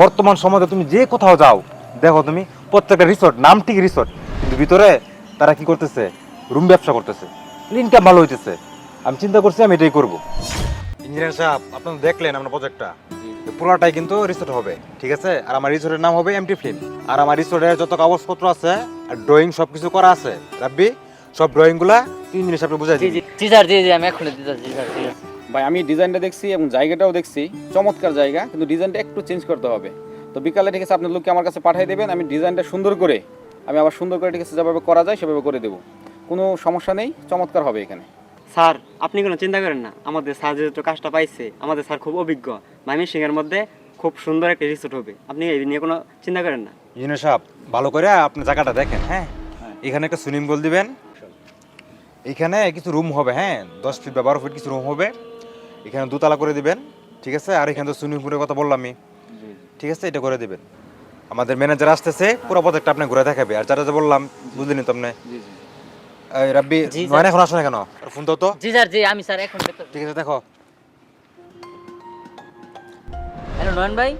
বর্তমান সমাজে তুমি যে কোথাও যাও দেখো তুমি প্রত্যেকটা রিসোর্ট নাম ঠিক রিসোর্ট কিন্তু ভিতরে তারা কি করতেছে? রুম ব্যবসা করতেছে। ইনকাম ভালো হইতেছে। আমি চিন্তা করছি আমি এটাই করব। ইঞ্জিনিয়ার সাহেব আপনারা দেখলেন আমার প্রজেক্টটা পুরোটাই কিন্তু রিসোর্ট হবে ঠিক আছে? আর আমার রিসোর্টের নাম হবে এমটি ফিল্ম আর আমার রিসোর্টের যত কাগজপত্র আছে আর ড্রয়িং সব কিছু করা আছে রাব্বি সব ড্রয়িংগুলা ইঞ্জিনিয়ার সাহেবকে বুঝাই জি জি জি স্যার জি জি আমি এখনই দিতেছি জি স্যার ঠিক আছে ভাই আমি ডিজাইনটা দেখছি এবং জায়গাটাও দেখছি। চমৎকার জায়গা কিন্তু ডিজাইনটা একটু চেঞ্জ করতে হবে। তো বিকালে ঠিক আছে আপনার লোককে আমার কাছে পাঠিয়ে দেবেন আমি ডিজাইনটা সুন্দর করে আমি আবার সুন্দর করে ঠিক আছে যেভাবে করা যায় সেভাবে করে দেবো। কোনো সমস্যা নেই চমৎকার হবে এখানে। স্যার আপনি কোনো চিন্তা করেন না আমাদের স্যার যেহেতু কাজটা পাইছে আমাদের স্যার খুব অভিজ্ঞ। ময়মনসিংহ এর মধ্যে খুব সুন্দর একটা রিসোর্ট হবে। আপনি এই নিয়ে কোনো চিন্তা করেন না। ইঞ্জিনিয়ার সাহেব ভালো করে আপনি জায়গাটা দেখেন হ্যাঁ? এখানে একটা সুইমিং পুল দিবেন। এখানে কিছু রুম হবে হ্যাঁ? দশ ফিট বা বারো ফিট কিছু রুম হবে। এখানে দুতলা করে দিবেন ঠিক আছে? আর এখানে তো সুইমিং পুলের কথা বললাম আমি। ঠিক আছে? এটা করে দিবেন। আমাদের ম্যানেজার আসতেছে পুরো প্রজেক্টটা আপনি ঘুরে দেখাবে। আর যারা যে বললাম বুঝলেনি তো আপনি? এই রাব্বি নয়ন এখন আসো না কেন? ফোন দাও তো। জি স্যার জি আমি স্যার এখন ঠিক আছে দেখো। হ্যালো নয়ন ভাই।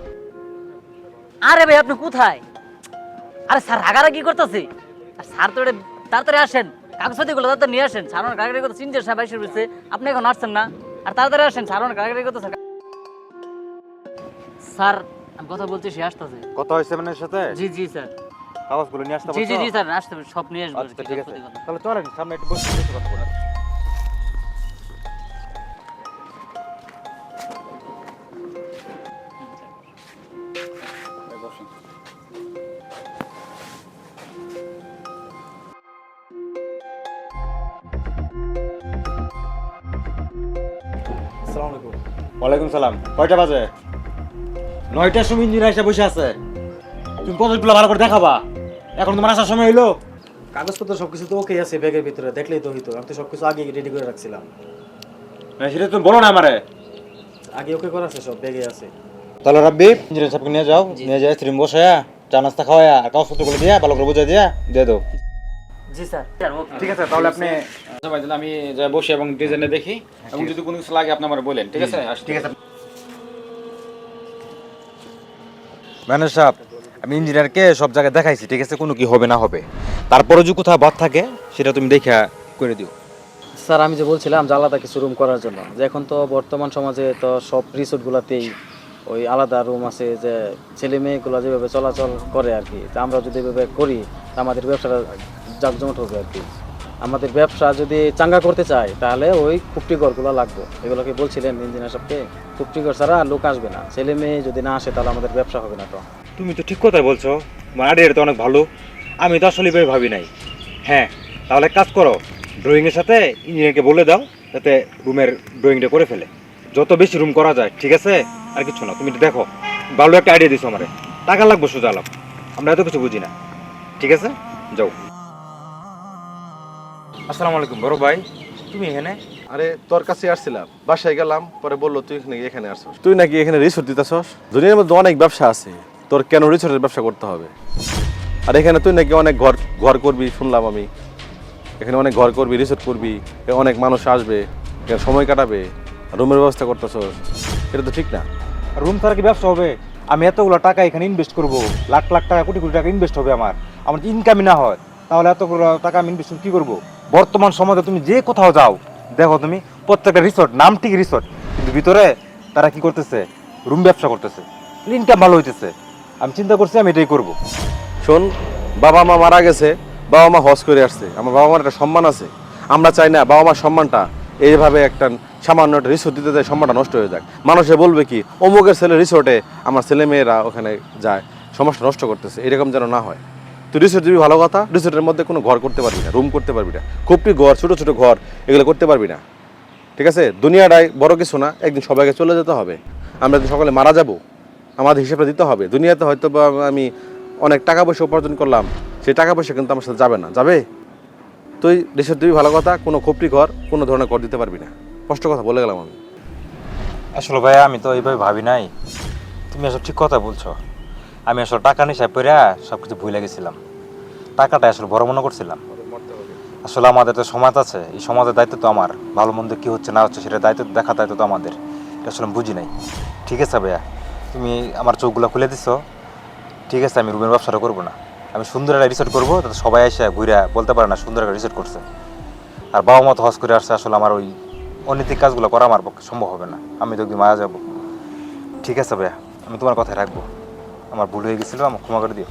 আরে ভাই আপনি কোথায়? আরে স্যার রাগারাগি করতেছে। আর স্যার তো এটা তাড়াতাড়ি আসেন। কাগজপাতিগুলো তাড়াতাড়ি নিয়ে আসেন। স্যার আমার রাগারাগি করতে চিনতে সাহেব এসে আপনি এখন আসছেন না? আর তাড়াতাড়ি আসেন স্যার অনেক রাগারাগি করতেছে। স্যার আমি কথা বলছি সে আসতেছে। কথা হয়েছে মানে সাথে? জি জি স্যার। কাগজগুলো নিয়ে আসতে জি জি জি স্যার আসতে সব নিয়ে আসব আচ্ছা ঠিক আছে। তাহলে চলেন সামনে একটু বসে বসে ওয়ালাইকুম সালাম। কয়টা বাজে? নয়টার সময় ইঞ্জিনিয়ার এসে বসে আছে। তুমি প্রজেক্টগুলো ভালো করে দেখাবা। এখন তোমার আসার সময় হইল। কাগজপত্র সবকিছু তো ওকে আছে ব্যাগের ভিতরে দেখলেই তো হইতো। আমি তো সবকিছু আগে রেডি করে রাখছিলাম। না, সেটা তুমি বলো না আমারে। আগে ওকে করা আছে সব ব্যাগে আছে। তাহলে রাব্বি ইঞ্জিনিয়ার সাহেবকে নিয়ে যাও। নিয়ে যায় স্ত্রী বসায়া চা নাস্তা খাওয়ায়া আর কাগজপত্রগুলো দিয়া ভালো করে বুঝাই দিয়া দিয়ে দাও। জি স্যার। স্যার ঠিক আছে তাহলে আপনি আচ্ছা তাহলে আমি বসে এবং ডিজাইনটা দেখি। এবং যদি কোনো কিছু লাগে আপনি আমার বলেন ঠিক আছে? ঠিক আছে। ম্যানেজার সাহেব আমি ইঞ্জিনিয়ারকে সব জায়গায় দেখাইছি ঠিক আছে? কোনো কি হবে না হবে। তারপরে যদি কোথাও বাদ থাকে সেটা তুমি দেখা করে দিও। স্যার আমি যে বলছিলাম যে আলাদা কিছু রুম করার জন্য যে এখন তো বর্তমান সমাজে তো সব রিসোর্টগুলোতেই ওই আলাদা রুম আছে যে ছেলে মেয়েগুলো যেভাবে চলাচল করে আর কি আমরা যদি এভাবে করি আমাদের ব্যবসাটা জাকজমট হবে আর কি। আমাদের ব্যবসা যদি চাঙ্গা করতে চাই তাহলে ওই কুপটিঘরগুলো লাগবে। এগুলোকে বলছিলেন ইঞ্জিনিয়ার সাহেবকে কুপটিঘর ছাড়া লোক আসবে না। ছেলে মেয়ে যদি না আসে, তাহলে আমাদের ব্যবসা হবে না তো। তুমি তো ঠিক কথাই বলছো। তোমার আইডিয়াটা তো অনেক ভালো। আমি তো আসলে ভাবে ভাবি নাই। হ্যাঁ তাহলে কাজ করো। ড্রয়িংয়ের সাথে ইঞ্জিনিয়ারকে বলে দাও, যাতে রুমের ড্রয়িংটা করে ফেলে। যত বেশি রুম করা যায়, ঠিক আছে? আর কিছু না। তুমি দেখো। ভালো একটা আইডিয়া দিছো আমারে। টাকা লাগবে সোজা আলাপ। আমরা এত কিছু বুঝি না। ঠিক আছে? যাও। আসসালামু আলাইকুম বড় ভাই। তুমি এখানে? আরে তোর কাছে আসছিলাম। বাসায় গেলাম পরে বলল তুই নাকি এখানে আসছিস। তুই নাকি এখানে রিসোর্ট দিতেছস? দুনিয়ার মধ্যে অনেক ব্যবসা আছে। তোর কেন রিসোর্টের ব্যবসা করতে হবে? আর এখানে তুই নাকি অনেক ঘর ঘর করবি শুনলাম আমি। এখানে অনেক ঘর করবি রিসোর্ট করবি। অনেক মানুষ আসবে এখানে সময় কাটাবে। রুমের ব্যবস্থা করতেছস। এটা তো ঠিক না। রুম ছাড়া কি ব্যবসা হবে? আমি এতগুলো টাকা এখানে ইনভেস্ট করব। লাখ লাখ টাকা, কোটি কোটি টাকা ইনভেস্ট হবে আমার। আমার ইনকামই না হয়, তাহলে এতগুলো টাকা আমি ইনভেস্ট কি করব? বর্তমান সমাজে তুমি যে কোথাও যাও, দেখো তুমি, প্রত্যেকটা রিসোর্ট নাম ঠিক রিসোর্ট কিন্তু ভিতরে তারা কি করতেছে? রুম ব্যবসা করতেছে। ইনকাম ভালো হইতেছে। আমি চিন্তা করছি আমি এটাই করব। শোন, বাবা মা মারা গেছে, বাবা মা হজ করে আসছে। আমার বাবা মার একটা সম্মান আছে। আমরা চাই না বাবা মার সম্মানটা এইভাবে একটা সামান্য একটা রিসোর্ট দিতে যায় সম্মানটা নষ্ট হয়ে যাক মানুষে বলবে কি, অমুকের ছেলে রিসোর্টে আমার ছেলে মেয়েরা ওখানে যায় সমাজটা নষ্ট করতেছে, এরকম যেন না হয়। তুই রিসোর্ট যদি ভালো কথা রিসোর্টের মধ্যে কোনো ঘর করতে পারবি না রুম করতে পারবি না। খুবটি ঘর, ছোটো ছোটো ঘর, এগুলো করতে পারবি না। ঠিক আছে? দুনিয়াটাই বড় কিছু না, একদিন সবাইকে চলে যেতে হবে। আমরা সকালে মারা যাব, আমাদের হিসেবে দিতে হবে। দুনিয়াতে হয়তো বা আমি অনেক টাকা পয়সা উপার্জন করলাম, সেই টাকা পয়সা কিন্তু আমার সাথে যাবে না। যাবে? তুই রিসোর্ট দিবি ভালো কথা, কোনো খুপটি ঘর, কোনো ধরনের ঘর দিতে পারবি না। কষ্ট কথা বলে গেলাম আমি। আসলে ভাই আমি তো এইভাবে ভাবি নাই। তুমি আসলে ঠিক কথা বলছো। আমি আসলে টাকা নিশায় পড়ে সব কিছু ভুলে গেছিলাম। টাকাটা আসলে বড় মনে করছিলাম। আসলে আমাদের তো সমাজ আছে, এই সমাজের দায়িত্ব তো আমার। ভালো মন্দ কী হচ্ছে না হচ্ছে সেটা দায়িত্ব দেখা দায়িত্ব তো আমাদের। এটা আসলে বুঝি নাই। ঠিক আছে ভাইয়া, তুমি আমার চোখগুলো খুলে দিছো। ঠিক আছে, আমি রুমের ব্যবসাটা করব না। আমি সুন্দর একটা রিসোর্ট করব, তাতে সবাই এসে ঘুরে বলতে পারে না সুন্দর একটা রিসোর্ট করছে। আর বাবা মতো হজ করে আসছে, আসলে আমার ওই অনৈতিক কাজগুলো করা আমার পক্ষে সম্ভব হবে না। আমি তো একদিন মারা যাব। ঠিক আছে ভাইয়া, আমি তোমার কথায় রাখব। আমার ভুল হয়ে গেছিল আমার ক্ষমা করে দিও।